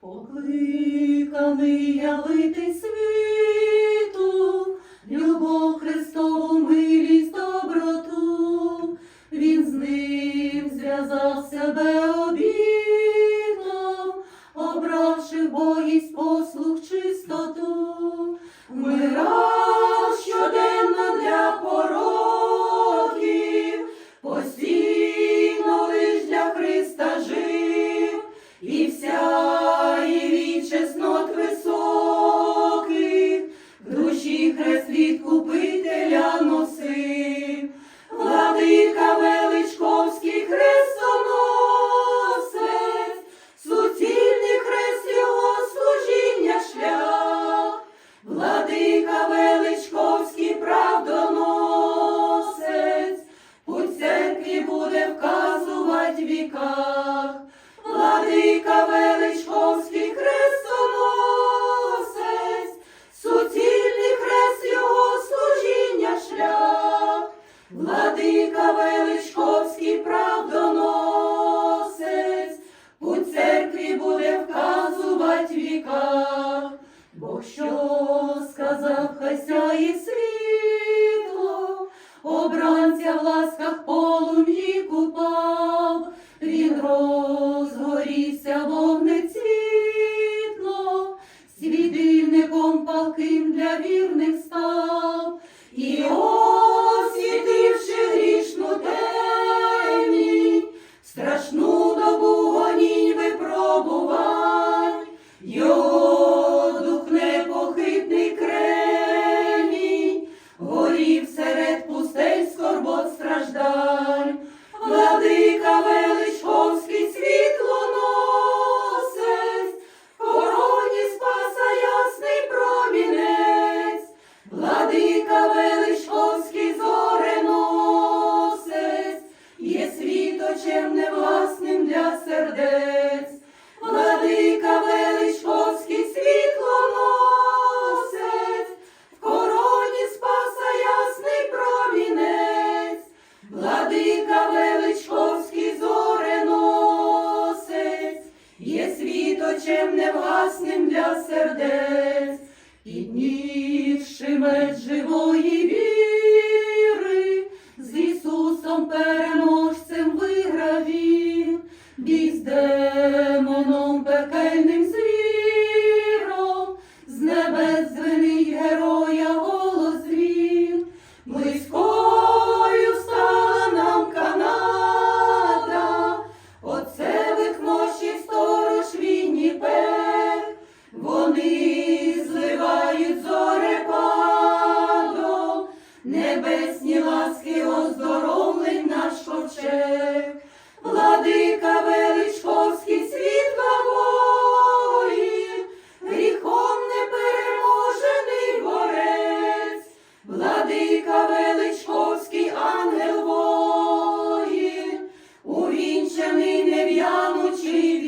Покликаний явити світу, любов Христову милість доброту, Він з ним зв'язав себе. віках, владика величковський хрестоносець, суцільний хрест його служіння шлях, владика величковський правдоносець, у церкві буде вказувати віках, Бог що сказав хася і світ. глибоким для вірних став. невласним для сердець, піднісши мед живої віри. небесні ласки оздоровлень наш ковчег, владика величковський світла воїн, гріхом непереможений борець, владика величковський ангел воїн, увінчений нев'янучий.